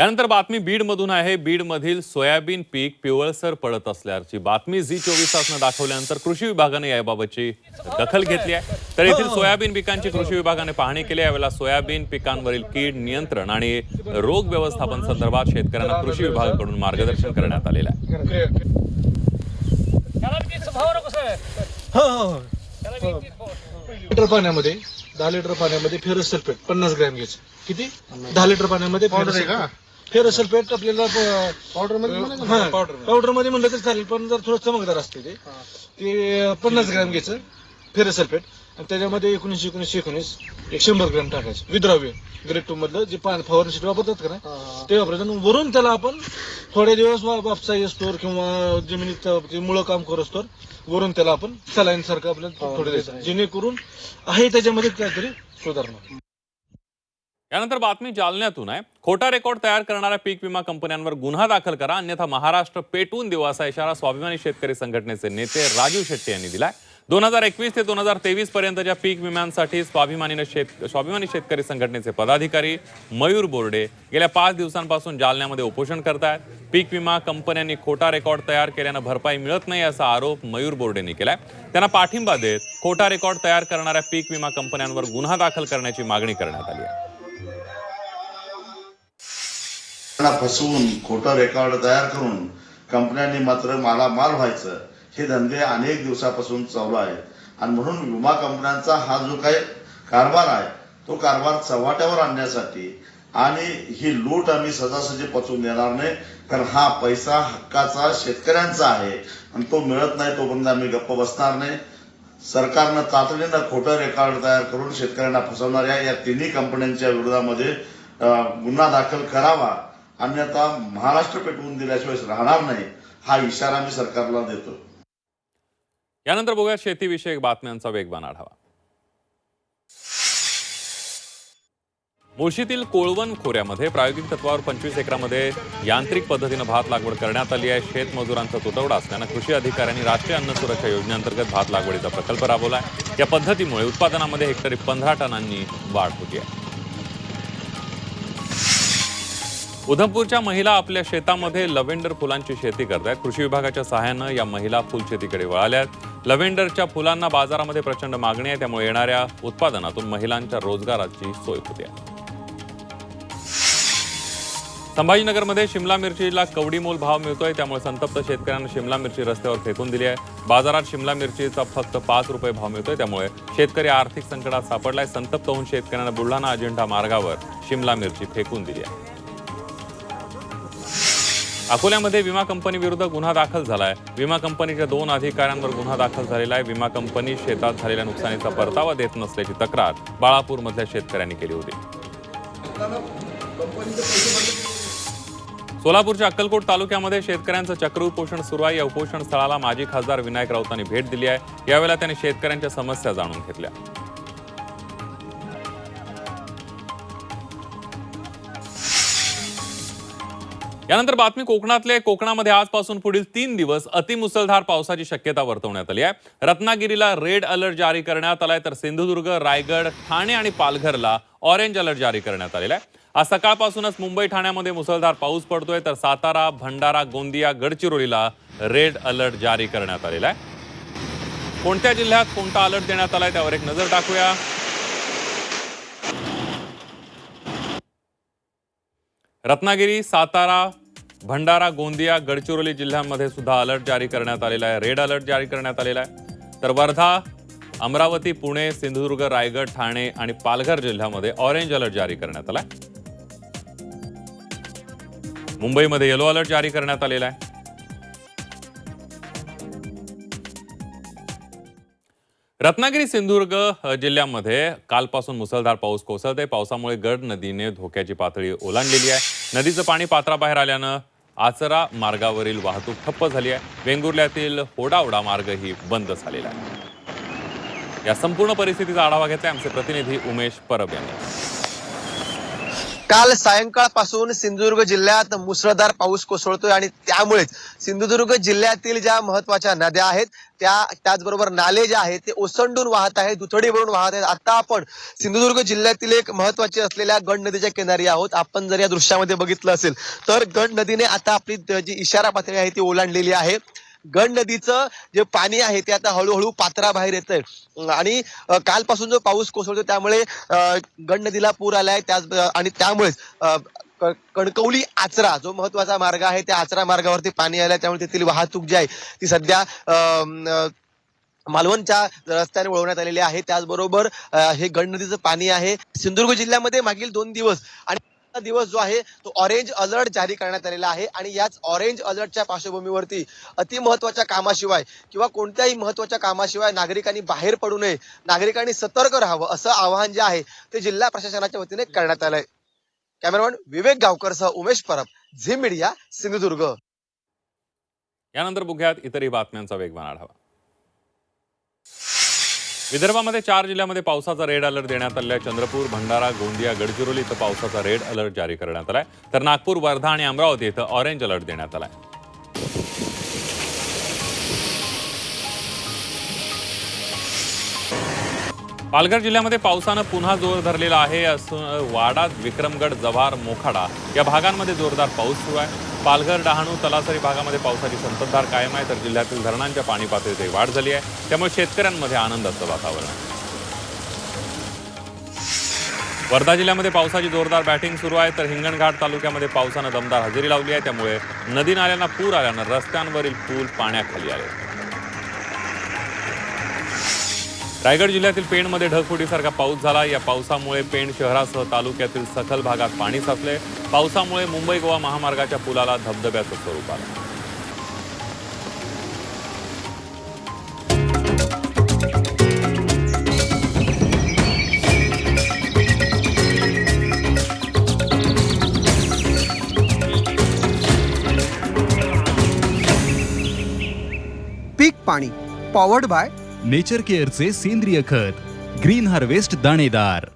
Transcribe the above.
यानंतर बातमी बीडमधून आहे. बीडमधील सोयाबीन पीक पिवळसर पडत असल्याची बातमी झी चोवीस तासनं दाखवल्यानंतर कृषी विभागाने याबाबतची दखल घेतली आहे. तर येथील सोयाबीन पिकांची कृषी विभागाने पाहणी केली यावेळेला सोयाबीन पिकांवरील कीड नियंत्रण आणि रोग व्यवस्थापन संदर्भात शेतकऱ्यांना कृषी विभागाकडून मार्गदर्शन करण्यात आलेलं आहे. हो हो हो. पाण्यामध्ये दहा लिटर पाण्यामध्ये फेरस सल्फेट पन्नास ग्रॅम घ्यायचं. किती? दहा लिटर पाण्यामध्ये फेरस सल्फेट फेरस सल्फेट आपल्याला पावडरमध्ये पावडरमध्ये म्हणलं तरी चालेल पण जर थोडं चमकदार असते ते ते पन्नास ग्रॅम घ्यायचं फेरस सल्फेट आणि त्याच्यामध्ये एकोणीसशे एकोणीसशे एकोणीस एक शंभर ग्रॅम टाकायचं. विद्राव्य ग्रेड टू मधलं जे पाणी फवारणीसाठी वापरतात का ना ते वापरायचं आणि वरून त्याला आपण थोडे दिवस वापसा स्टोर किंवा जमिनीत मुळं काम करू स्टोर वरून त्याला आपण सलाईन सारखं आपल्याला थोडे द्यायचं. जेणेकरून आहे त्याच्यामध्ये काहीतरी सुधारणा यानंतर बातमी जालन्यातून आहे. खोटा रेकॉर्ड तयार करणाऱ्या पीक विमा कंपन्यांवर गुन्हा दाखल करा अन्यथा महाराष्ट्र पेटवून देऊ असा इशारा स्वाभिमानी शेतकरी संघटनेचे नेते राजू शेट्टी यांनी दिलाय. दोन हजार एकवीस ते दोन हजार तेवीस पर्यंतच्या पीक विम्यांसाठी स्वाभिमानीनं शेत स्वाभिमानी शेतकरी संघटनेचे पदाधिकारी मयूर बोर्डे गेल्या पाच दिवसांपासून जालन्यामध्ये उपोषण करतायत. पीक विमा कंपन्यांनी खोटा रेकॉर्ड तयार केल्यानं भरपाई मिळत नाही असा आरोप मयूर बोर्डेंनी केलाय. त्यांना पाठिंबा देत खोटा रेकॉर्ड तयार करणाऱ्या पीक विमा कंपन्यांवर गुन्हा दाखल करण्याची मागणी करण्यात आली आहे. फसवून खोटं रेकॉर्ड तयार करून कंपन्यांनी मात्र मालामाल व्हायचं. हे धंदे अनेक दिवसापासून चालू आहेत. आणि म्हणून विमा कंपन्यांचा हा जो काही कारभार आहे तो कारभार चव्हाट्यावर आणण्यासाठी आणि ही लूट आम्ही सहजासहजी पचवून देणार नाही कारण हा पैसा हक्काचा शेतकऱ्यांचा आहे. आणि तो मिळत नाही तोपर्यंत आम्ही गप्प बसणार नाही. सरकारनं तातडीनं खोटं रेकॉर्ड तयार करून शेतकऱ्यांना फसवणाऱ्या या तिन्ही कंपन्यांच्या विरोधामध्ये गुन्हा दाखल करावा. अन्यथा महाराष्ट्र पेटवून दिल्याशिवाय राहणार नाही हा इशारा मी सरकारला देतो. यानंतर बघूया शेतीविषयक बातम्यांचा वेगवान आढावा. मुळशीतील कोळवण खोऱ्यामध्ये प्रायोगिक तत्वावर पंचवीस एकरामध्ये यांत्रिक पद्धतीनं भात लागवड करण्यात आली आहे. शेतमजुरांचा तुटवडा असल्यानं कृषी अधिकाऱ्यांनी राष्ट्रीय अन्न सुरक्षा योजनेअंतर्गत भात लागवडीचा प्रकल्प राबवला आहे. या पद्धतीमुळे उत्पादनामध्ये हेक्टरी पंधरा टनांनी वाढ होती आहे उधमपूरच्या महिला आपल्या शेतामध्ये लव्हेंडर फुलांची शेती करतात कृषी विभागाच्या सहाय्यानं या महिला फुलशेतीकडे वळाल्यात. लव्हेंडरच्या फुलांना बाजारामध्ये प्रचंड मागणी आहे. त्यामुळे येणाऱ्या उत्पादनातून महिलांच्या रोजगाराची सोय होते. संभाजीनगरमध्ये शिमला मिरचीला कवडी मोल भाव मिळतोय. त्यामुळे संतप्त शेतकऱ्यांना शिमला मिरची रस्त्यावर फेकून दिली आहे. बाजारात शिमला मिरचीचा फक्त पाच रुपये भाव मिळतोय. त्यामुळे शेतकरी आर्थिक संकटात सापडलाय. संतप्त होऊन शेतकऱ्यांना बुलढाणा अजिंठा मार्गावर शिमला मिरची फेकून दिली आहे. अकोल्यामध्ये विमा कंपनी विरुद्ध गुन्हा दाखल झालाय. विमा कंपनीच्या दोन अधिकाऱ्यांवर गुन्हा दाखल झालेला आहे. विमा कंपनी शेतात झालेल्या नुकसानीचा परतावा देत नसल्याची तक्रार बाळापूरमधल्या शेतकऱ्यांनी केली होती. सोलापूरच्या अक्कलकोट तालुक्यामध्ये शेतकऱ्यांचं चक्र उपोषण सुरू आहे. या उपोषण स्थळाला माजी खासदार विनायक राऊतांनी भेट दिली आहे. यावेळेला त्यांनी शेतकऱ्यांच्या समस्या जाणून घेतल्या. यानंतर बातमी कोकणातले. कोकणामध्ये आजपासून पुढील तीन दिवस अतिमुसळधार पावसाची शक्यता वर्तवण्यात आली आहे. रत्नागिरीला रेड अलर्ट जारी करण्यात आलाय तर सिंधुदुर्ग रायगड ठाणे आणि पालघरला ऑरेंज अलर्ट जारी करण्यात आलेला आहे. आज सकाळपासूनच मुंबई ठाण्यामध्ये मुसळधार पाऊस पडतोय तर सातारा भंडारा गोंदिया गडचिरोलीला रेड अलर्ट जारी करण्यात आलेला आहे. कोणत्या जिल्ह्यात कोणता अलर्ट देण्यात आलाय त्यावर एक नजर टाकूया. रत्नागिरी सातारा भंडारा गोंदिया गडचिरोली जिल्ह्यांमध्ये सुद्धा अलर्ट जारी करण्यात आलेला आहे. रेड अलर्ट जारी करण्यात आलेला आहे. तर वर्धा अमरावती पुणे सिंधुदुर्ग रायगड ठाणे आणि पालघर जिल्ह्यामध्ये ऑरेंज अलर्ट जारी करण्यात आलाय मुंबईमध्ये येलो अलर्ट जारी करण्यात आलेला आहे. रत्नागिरी सिंधुदुर्ग जिल्ह्यामध्ये कालपासून मुसळधार पाऊस कोसळत आहे पावसामुळे गड नदीने धोक्याची पातळी ओलांडलेली आहे. नदीचं पाणी पात्राबाहेर आल्यानं आचरा मार्गावरील वाहतूक ठप्प झाली आहे. वेंगुर्ल्यातील होडावडा मार्गही बंद झालेला आहे. या संपूर्ण परिस्थितीचा आढावा घेतला आमचे प्रतिनिधी उमेश परब यांनी. काल सायंकाळपासून सिंधुदुर्ग जिल्ह्यात मुसळधार पाऊस कोसळतोय आणि त्यामुळेच सिंधुदुर्ग जिल्ह्यातील ज्या महत्त्वाच्या नद्या आहेत त्या त्याचबरोबर नाले जे आहेत ते ओसंडून वाहत आहेत दुथडी भरून वाहत आहेत. आता आपण सिंधुदुर्ग जिल्ह्यातील एक महत्वाची असलेल्या गण नदीच्या किनारी आहोत. आपण जर या दृश्यामध्ये बघितलं असेल तर गण नदीने आता आपली जी इशारा पातळी आहे ती ओलांडलेली आहे. गण नदीचं जे पाणी आहे ते आता हळूहळू पात्राबाहेर येतंय. आणि कालपासून जो पाऊस कोसळतो त्यामुळे गण नदीला पूर आलाय. त्याच आणि त्यामुळेच कणकवली आचरा जो महत्त्वाचा मार्ग आहे त्या आचरा मार्गावरती पाणी आलंय. त्यामुळे तेथील वाहतूक जी आहे ती सध्या मालवणच्या रस्त्याने वळवण्यात आलेली आहे. त्याचबरोबर हे गण नदीचं पाणी आहे. सिंधुदुर्ग जिल्ह्यामध्ये मागील दोन दिवस आणि दिवस जो आहे तो ऑरेंज अलर्ट जारी करण्यात आलेला आहे. आणि याच ऑरेंज अलर्टच्या पार्श्वभूमीवरती अति महत्त्वाच्या कामाशिवाय किंवा कोणत्याही महत्त्वाच्या कामाशिवाय नागरिकांनी बाहेर पडू नये नागरिकांनी सतर्क राहावं असं आवाहन जे आहे ते जिल्हा प्रशासनाच्या वतीने करण्यात आलंय. कॅमेरामॅन विवेक गावकरसह उमेश परब झी मीडिया सिंधुदुर्ग. यानंतर बघूयात इतरही बातम्यांचा वेगवान आढावा विदर्भामध्ये चार जिल्ह्यामध्ये पावसाचा रेड अलर्ट देण्यात आलाय. चंद्रपूर भंडारा गोंदिया गडचिरोली इथं पावसाचा रेड अलर्ट जारी करण्यात आलाय. तर नागपूर वर्धा आणि अमरावती इथं ऑरेंज अलर्ट देण्यात आलाय. पालघर जिल्ह्यामध्ये पावसानं पुन्हा जोर धरलेला आहे. असून वाडा विक्रमगड जव्हार मोखाडा या भागांमध्ये जोरदार पाऊस सुरू आहे. पालघर डहाणू तलासरी भागामध्ये पावसाची संततधार कायम आहे तर जिल्ह्यातील धरणांच्या पाणी पातळीतही वाढ झाली आहे. त्यामुळे शेतकऱ्यांमध्ये आनंदाचं वातावरण आहे. वर्धा जिल्ह्यामध्ये पावसाची जोरदार बॅटिंग सुरू आहे तर हिंगणघाट तालुक्यामध्ये पावसानं दमदार हजेरी लावली आहे. त्यामुळे नदी नाल्यांना पूर आल्यानं रस्त्यांवरील पूल पाण्याखाली आले. रायगड जिल्ह्यातील पेणमध्ये ढगफुटीसारखा पाऊस झाला. या पावसामुळे पेण शहरासह तालुक्यातील सखल भागात पाणी साचले. पावसामुळे मुंबई गोवा महामार्गाच्या पुलाला धबधब्याचं स्वरूप आलं. पीक पाणी पॉवर्ड बाय नेचर केअरचे सेंद्रिय खत ग्रीन हार्वेस्ट दाणेदार.